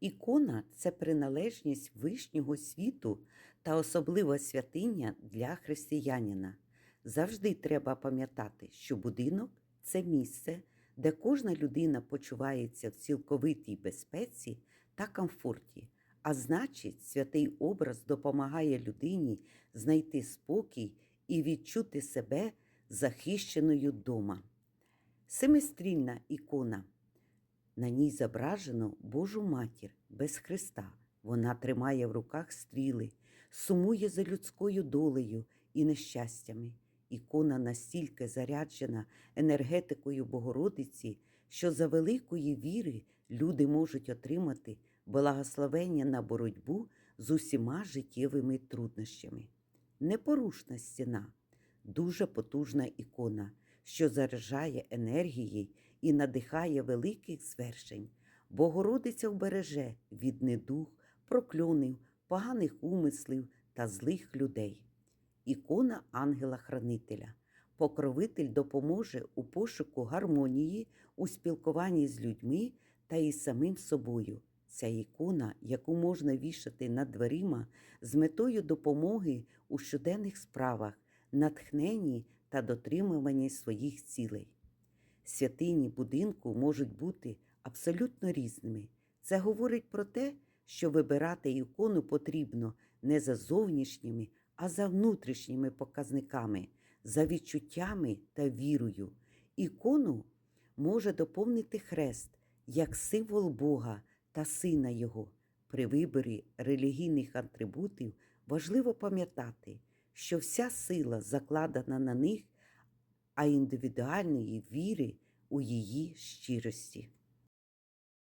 Ікона це приналежність вишнього світу та особлива святиня для християнина. Завжди треба пам'ятати, що будинок це місце, де кожна людина почувається в цілковитій безпеці та комфорті. А значить, святий образ допомагає людині знайти спокій і відчути себе захищеною дома. Семистрільна ікона. На ній зображено Божу матір без Христа. Вона тримає в руках стріли, сумує за людською долею і нещастями. Ікона настільки заряджена енергетикою Богородиці, що за великої віри люди можуть отримати благословення на боротьбу з усіма життєвими труднощами. Непорушна стіна дуже потужна ікона, що заряджає енергією і надихає великих звершень. Богородиця вбереже від недух, прокльонів, поганих умислів та злих людей. Ікона ангела-хранителя. Покровитель допоможе у пошуку гармонії, у спілкуванні з людьми та із самим собою. Ця ікона, яку можна вішати над дверима з метою допомоги у щоденних справах, натхненні та дотримуванні своїх цілей. Святині будинку можуть бути абсолютно різними. Це говорить про те, що вибирати ікону потрібно не за зовнішніми, а за внутрішніми показниками, за відчуттями та вірою. Ікону може доповнити хрест як символ Бога та Сина Його. При виборі релігійних атрибутів важливо пам'ятати, що вся сила закладена на них, а індивідуальної віри у її щирості.